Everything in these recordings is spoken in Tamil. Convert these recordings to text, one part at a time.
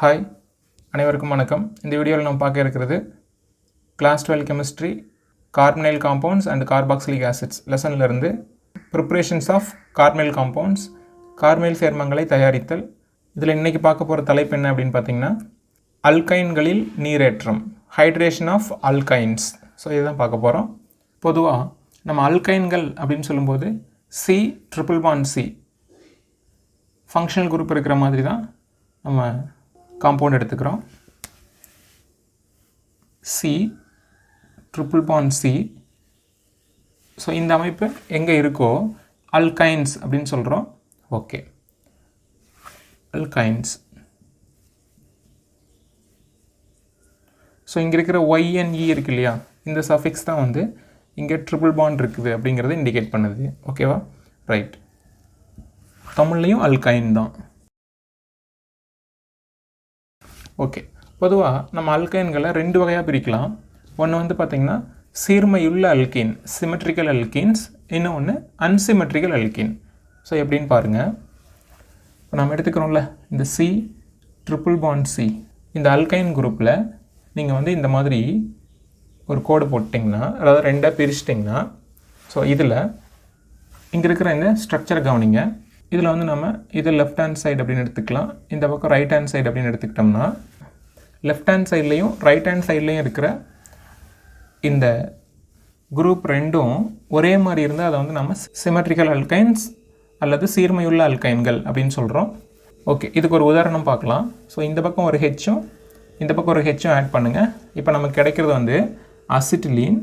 ஹாய் அனைவருக்கும் வணக்கம். இந்த வீடியோவில் நம்ம பார்க்க இருக்கிறது class twelve chemistry carbonyl compounds and carboxylic acids லெசன்லேருந்து preparations of carbonyl compounds carbonyl சேர்மங்களை தயாரித்தல். இதில் இன்றைக்கி பார்க்க போகிற தலைப்பு என்ன அப்படின்னு பார்த்தீங்கன்னா அல்கைன்களில் நீரேற்றம் ஹைட்ரேஷன் ஆஃப் அல்கைன்ஸ் ஸோ இதுதான் பார்க்க போகிறோம் பொதுவாக நம்ம அல்கைன்கள் அப்படின்னு சொல்லும்போது C triple bond C functional group இருக்கிற மாதிரி தான் நம்ம காம்பவுண்ட் எடுத்துக்கிறோம். C triple bond C so இந்த அமைப்பு எங்கே இருக்கோ அல்கைன்ஸ் அப்படின்னு சொல்கிறோம் ஓகே அல்கைன்ஸ் ஸோ இங்கே இருக்கிற ஒய்என்இ e இருக்கு இல்லையா? இந்த சஃபிக்ஸ் தான் வந்து இங்கே ட்ரிபிள் பாண்ட் இருக்குது அப்படிங்கிறத இண்டிகேட் பண்ணுது. ஓகேவா ரைட் தமிழ்லையும் அல்கைன் தான். ஓகே பொதுவாக நம்ம அல்கைன்களை ரெண்டு வகையாக பிரிக்கலாம். ஒன்று வந்து பார்த்திங்கன்னா சீர்மையுள்ள அல்கீன் சிமெட்ரிக்கல் அல்கீன்ஸ் இன்னொன்று அன்சிமெட்ரிக்கல் அல்கீன் ஸோ எப்படின்னு பாருங்கள் இப்போ நம்ம எடுத்துக்கிறோம்ல இந்த சி ட்ரிபிள் பாண்ட் சி இந்த அல்கைன் குரூப்பில் நீங்கள் வந்து இந்த மாதிரி ஒரு கோடு போட்டிங்கன்னா அதாவது ரெண்டாக பிரிச்சிட்டிங்கன்னா ஸோ இதில் இங்கே இருக்கிற இந்த ஸ்ட்ரக்சரை கவனிங்க. இதில் வந்து நம்ம இது லெஃப்ட் ஹேண்ட் சைடு அப்படின்னு எடுத்துக்கலாம். இந்த பக்கம் ரைட் ஹேண்ட் சைடு அப்படின்னு எடுத்துக்கிட்டோம்னா லெஃப்ட் ஹேண்ட் சைட்லேயும் ரைட் ஹேண்ட் சைட்லேயும் இருக்கிற இந்த குரூப் ரெண்டும் ஒரே மாதிரி இருந்தால் அதை வந்து நம்ம சிமெட்ரிக்கல் அல்கைன்ஸ் அல்லது சீர்மையுள்ள அல்கைன்கள் அப்படின்னு சொல்கிறோம் ஓகே இதுக்கு ஒரு உதாரணம் பார்க்கலாம். ஸோ இந்த பக்கம் ஒரு ஹெச்சும் இந்த பக்கம் ஒரு ஹெச்சும் ஆட் பண்ணுங்கள் இப்போ நமக்கு கிடைக்கிறது வந்து அசிட்டிலீன்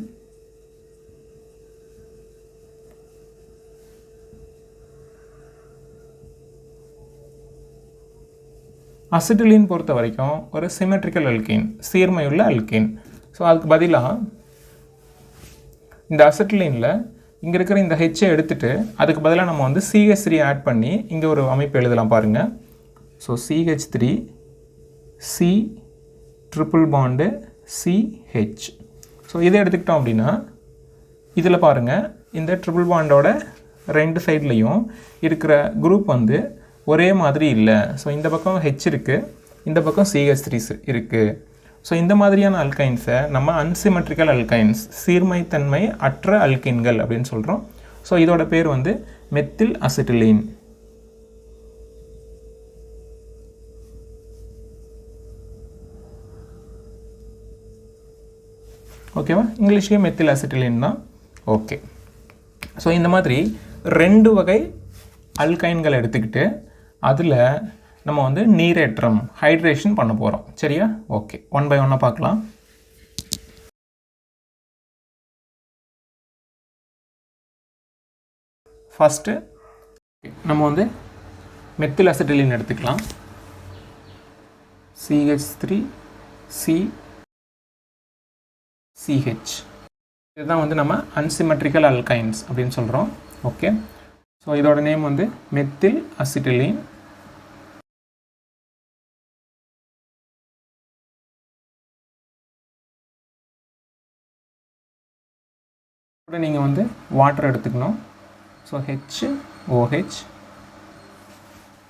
அசிட்டிலின் பொறுத்த வரைக்கும் ஒரு சிமெட்ரிக்கல் அல்கீன் சீர்மையுள்ள அல்கீன் ஸோ அதுக்கு பதிலாக இந்த அசிட்டிலினில் இங்கே இருக்கிற இந்த ஹெச்சை எடுத்துகிட்டு அதுக்கு பதிலாக நம்ம வந்து சிஹெச் த்ரீ ஆட் பண்ணி இங்கே ஒரு அமைப்பு எழுதலாம் பாருங்கள் so C H three C triple bond C H so இதை எடுத்துக்கிட்டோம் அப்படின்னா இதில் பாருங்கள் இந்த ட்ரிபிள் பாண்டோட ரெண்டு சைட்லேயும் இருக்கிற குரூப் வந்து ஒரே மாதிரி இல்லை. ஸோ இந்த பக்கம் ஹெச் இருக்குது இந்த பக்கம் சிஹெச் த்ரீஸ் இருக்குது ஸோ இந்த மாதிரியான அல்கைன்ஸை நம்ம அன்சிமெட்ரிக்கல் அல்கைன்ஸ் சீர்மைத்தன்மை அற்ற அல்கைன்கள் அப்படின்னு சொல்கிறோம் ஸோ இதோட பேர் வந்து மெத்தில் அசிட்டிலீன் ஓகேவா இங்கிலீஷ்லேயும் மெத்தில் அசிட்டிலின் தான். ஓகே ஸோ இந்த மாதிரி ரெண்டு வகை அல்கைன்கள் எடுத்துக்கிட்டு அதில் நம்ம வந்து நீரேற்றம் ஹைட்ரேஷன் பண்ண போகிறோம் சரியா? ஓகே ஒன் பை ஒன்னாக பார்க்கலாம். ஃபஸ்ட்டு நம்ம வந்து மெத்தில் அசிட்டிலின் எடுத்துக்கலாம். சிஹெச் த்ரீ சி சிஹெச் இதுதான் வந்து நம்ம அன்சிமெட்ரிக்கல் அல்கைன்ஸ் அப்படின்னு சொல்கிறோம் ஓகே ஸோ இதோட நேம் வந்து மெத்தில் அசிட்டிலின் கூட நீங்கள் வந்து வாட்டர் எடுத்துக்கணும். ஸோ ஹெச் ஓஹெச்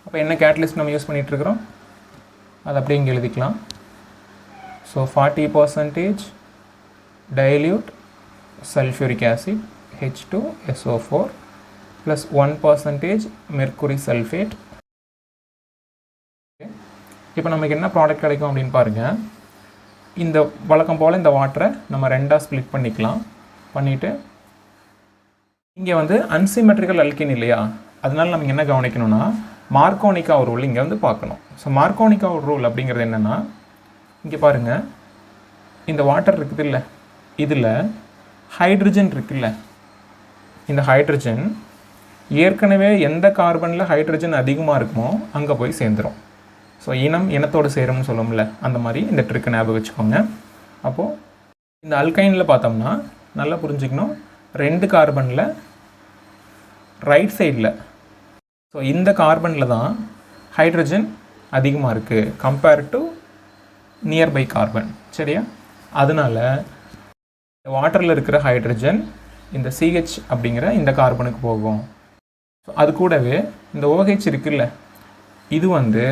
அப்போ என்ன கேட்டலிஸ்ட் நம்ம யூஸ் பண்ணிகிட்ருக்குறோம் அது அப்படியே இங்கே எழுதிக்கலாம். So forty percentage dilute sulfuric acid H2SO4 plus 1 percentage mercury sulfate. இப்போ நமக்கு என்ன ப்ராடக்ட் கிடைக்கும் அப்படின்னு பாருங்கள் இந்த வழக்கம் போல் இந்த வாட்டரை நம்ம ரெண்டாக ஸ்ப்ளிட் பண்ணிக்கலாம். பண்ணிவிட்டு இங்கே வந்து அன்சிமெட்ரிக்கல் அல்கின் இல்லையா? அதனால் நம்ம என்ன கவனிக்கணும்னா மார்க்கோனிக்கா ஒரு ரூல் இங்கே வந்து பார்க்கணும். ஸோ மார்க்கோனிக்கா ஒரு ரூல் அப்படிங்கிறது என்னென்னா இங்கே பாருங்கள் இந்த வாட்டர் இருக்குது இல்லை இதில் ஹைட்ரஜன் இருக்குல்ல. இந்த ஹைட்ரஜன் ஏற்கனவே எந்த கார்பனில் ஹைட்ரஜன் அதிகமாக இருக்குமோ அங்கே போய் சேர்ந்துடும் ஸோ இனம் இனத்தோடு சேரும்னு சொல்லும்ல அந்த மாதிரி இந்த ட்ரிக்கை ஞாபகம் வச்சுக்கோங்க. அப்போது இந்த அல்கைனில் பார்த்தோம்னா நல்லா புரிஞ்சுக்கணும். ரெண்டு கார்பனில் ரைட் சைடில் ஸோ இந்த கார்பனில் தான் ஹைட்ரஜன் அதிகமாக இருக்குது கம்பேர் டு நியர்பை கார்பன் சரியா? அதனால் வாட்டரில் இருக்கிற ஹைட்ரஜன் இந்த சிஹெச் அப்படிங்கிற இந்த கார்பனுக்கு போகும். ஸோ அது கூடவே இந்த ஓஹெச் இருக்குல்ல இது வந்து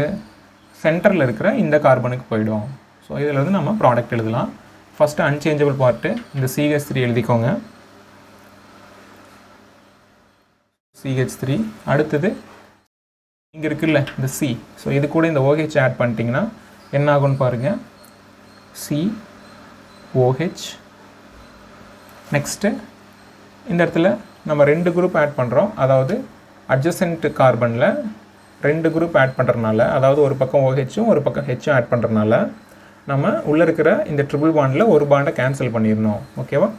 சென்டரில் இருக்கிற இந்த கார்பனுக்கு போயிடும். ஸோ இதில் வந்து நம்ம ப்ராடக்ட் எழுதலாம். ஃபஸ்ட்டு அன்சேஞ்சபிள் பார்ட்டு இந்த சிஹெச் த்ரீ எழுதிக்கோங்க. சிஹெச் த்ரீ அடுத்தது இங்கே இருக்குல்ல இந்த சி ஸோ இது கூட இந்த ஓஹெச் ஆட் பண்ணிட்டீங்கன்னா என்ன ஆகும்னு பாருங்கள் சி ஓஹெச் நெக்ஸ்ட்டு இந்த இடத்துல நம்ம ரெண்டு குரூப் ஆட் பண்ணுறோம் அதாவது அட்ஜசன்ட் கார்பனில் ரெண்டு குரூப் ஆட் பண்ணுறதுனால அதாவது ஒரு பக்கம் ஓஹெச்சும் ஒரு பக்கம் ஹெச்சும் ஆட் பண்ணுறதுனால நம்ம உள்ளே இருக்கிற இந்த ட்ரிபிள் பாண்டில் ஒரு பாண்டை கேன்சல் பண்ணிடணும். ஓகேவா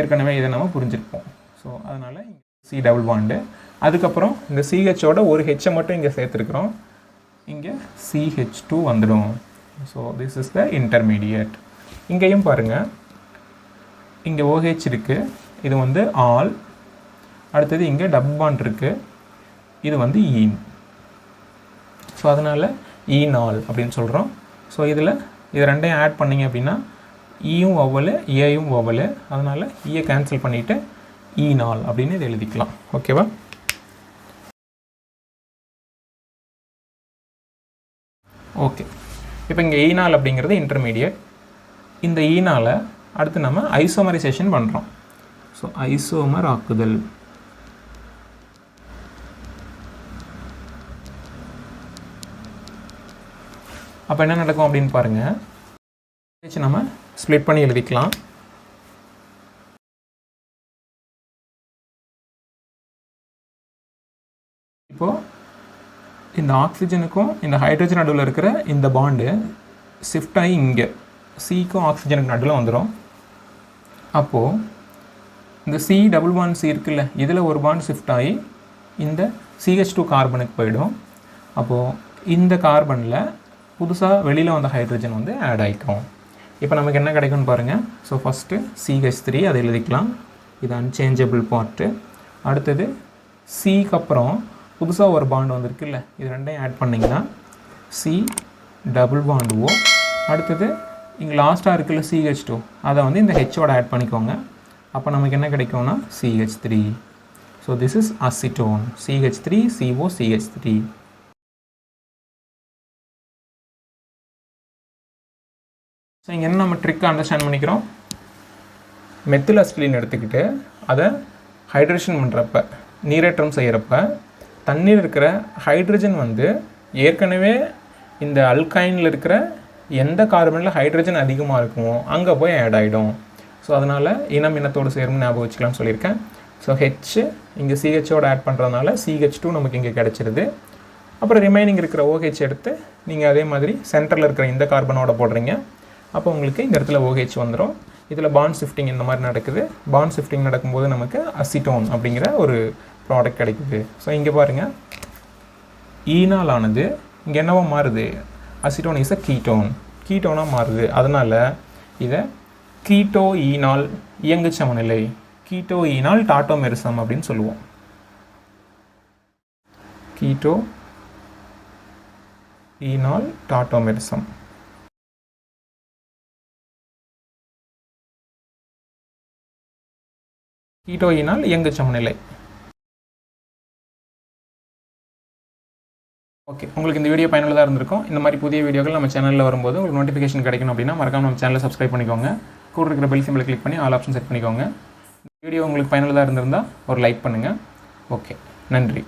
ஏற்கனவே இதை நம்ம புரிஞ்சிருப்போம். ஸோ அதனால் சி டபுள் பாண்டு அதுக்கப்புறம் இந்த சிஹெச்சோட ஒரு ஹெச்சை மட்டும் இங்கே சேர்த்துருக்குறோம். இங்கே சிஹெச் டூ வந்துடும். So this is the intermediate இங்கேயும் பாருங்கள் இங்கே ஓஹெச் இருக்குது இது வந்து ஆல் அடுத்தது இங்கே டப் பாண்ட் இருக்குது இது வந்து ஈன். ஸோ அதனால் ஈனால் அப்படின்னு சொல்கிறோம் ஸோ இதில் இது ரெண்டையும் ஆட் பண்ணிங்க அப்படின்னா ஈயும் ஒவ்வொரு ஏயும் ஒவ்வொரு அதனால் ஈயை e கேன்சல் பண்ணிவிட்டு ஈனால் அப்படின்னு இதை எழுதிக்கலாம். ஓகேவா ஓகே இப்போ இங்கே ஈனால் அப்படிங்கிறது இன்டர்மீடியட் இந்த ஈனால் அடுத்து நம்ம ஐசோமரைசேஷன் பண்ணுறோம் ஸோ ஐசோமர் ஆக்குதல். அப்போ என்ன நடக்கும் அப்படின்னு பாருங்கள் வச்சு நம்ம ஸ்ப்ளிட் பண்ணி எழுதிக்கலாம். இப்போது இந்த ஆக்சிஜனுக்கும் இந்த ஹைட்ரஜன் நடுவில் இருக்கிற இந்த பாண்டு ஷிஃப்ட் ஆகி இங்கே சிக்கும் ஆக்சிஜனுக்கு நடுவில் வந்துடும் அப்போது இந்த சி டபுள் பாண்ட் சி இருக்குல்ல இதில் ஒரு பாண்ட் ஷிஃப்ட் ஆகி இந்த சிஹெச் டூ கார்பனுக்கு போயிடும். அப்போது இந்த கார்பனில் புதுசாக வெளியில் வந்த ஹைட்ரஜன் வந்து ஆட் ஆகிக்கும் இப்போ நமக்கு என்ன கிடைக்கும்னு பாருங்கள் ஸோ ஃபஸ்ட்டு சிஹெச் த்ரீ அதை எழுதிக்கலாம். இது அன்சேஞ்சபிள் பார்ட்டு அடுத்தது சிக்கு அப்புறம் புதுசாக ஒரு பாண்ட் வந்திருக்குல்ல இது ரெண்டையும் ஆட் பண்ணிங்கன்னா சி டபுள் பாண்டு ஓ? அடுத்தது இங்கே லாஸ்ட்டாக இருக்குல்ல சிஹெச் டூ அதை வந்து இந்த ஹெச்சோட ஆட் பண்ணிக்கோங்க. அப்போ நமக்கு என்ன கிடைக்கும்னா C H three so this is acetone C H three C O C H three so இங்கே என்ன நம்ம ட்ரிக்கை அண்டர்ஸ்டாண்ட் பண்ணிக்கிறோம்? மெத்தில் அஸ்டிலின் எடுத்துக்கிட்டு அதை ஹைட்ரேஷன் பண்ணுறப்ப நீரேற்றம் செய்கிறப்ப தண்ணீர் இருக்கிற ஹைட்ரஜன் வந்து ஏற்கனவே இந்த அல்கைனில் இருக்கிற எந்த கார்பனில் ஹைட்ரஜன் அதிகமாக இருக்குமோ அங்கே போய் ஆட் ஆகிடும் ஸோ அதனால் இனம் இனத்தோடு சேரும் ஞாபகம் வச்சுக்கலாம்னு சொல்லியிருக்கேன். ஸோ ஹெச் இங்கே சிஹெச்சோட ஆட் பண்ணுறதுனால சிஹெச் டூ நமக்கு இங்கே கிடச்சிருது. அப்புறம் ரிமைனிங் இருக்கிற ஓஹெச் எடுத்து நீங்கள் அதே மாதிரி சென்டரில் இருக்கிற இந்த கார்பனோட போடுறீங்க. அப்போ உங்களுக்கு இந்த இடத்துல ஓஹெச் வந்துடும் இதில் பாண்ட் ஷிஃப்டிங் இந்த மாதிரி நடக்குது. பாண்ட் ஷிஃப்டிங் நடக்கும்போது நமக்கு அசிட்டோன் அப்படிங்கிற ஒரு ப்ராடக்ட் கிடைக்குது. ஸோ இங்கே பாருங்கள் ஈனால் e ஆனது இங்கே என்னவோ மாறுது? அசிட்டோன் இஸ் அ கீட்டோன் கீட்டோனாக மாறுது. அதனால் இதை கீட்டோ ஈனால் e இயங்கு சமநிலை. கீட்டோ ஈனால் டாட்டோமெரிசம் அப்படின்னு சொல்லுவோம். கீட்டோ ஈனால் டாட்டோமெரிசம் கீட்டோயினால் இயங்கு சமநிலை. ஓகே உங்களுக்கு இந்த வீடியோ பயனுள்ளதாக இருந்திருக்கும். இந்த மாதிரி புதிய வீடியோக்கள் நம்ம சேனலில் வரும்போது உங்களுக்கு நோட்டிஃபிகேஷன் கிடைக்கணும் அப்படின்னா மறக்காம நம்ம சேனலை சப்ஸ்கிரைப் பண்ணிக்கோங்க. கூட இருக்கிற பெல் சிம்பிளை கிளிக் பண்ணி ஆல் ஆப்ஷன் செட் பண்ணிக்கோங்க. இந்த வீடியோ உங்களுக்கு பயனுள்ளதாக இருந்திருந்தால் ஒரு லைக் பண்ணுங்கள் ஓகே நன்றி.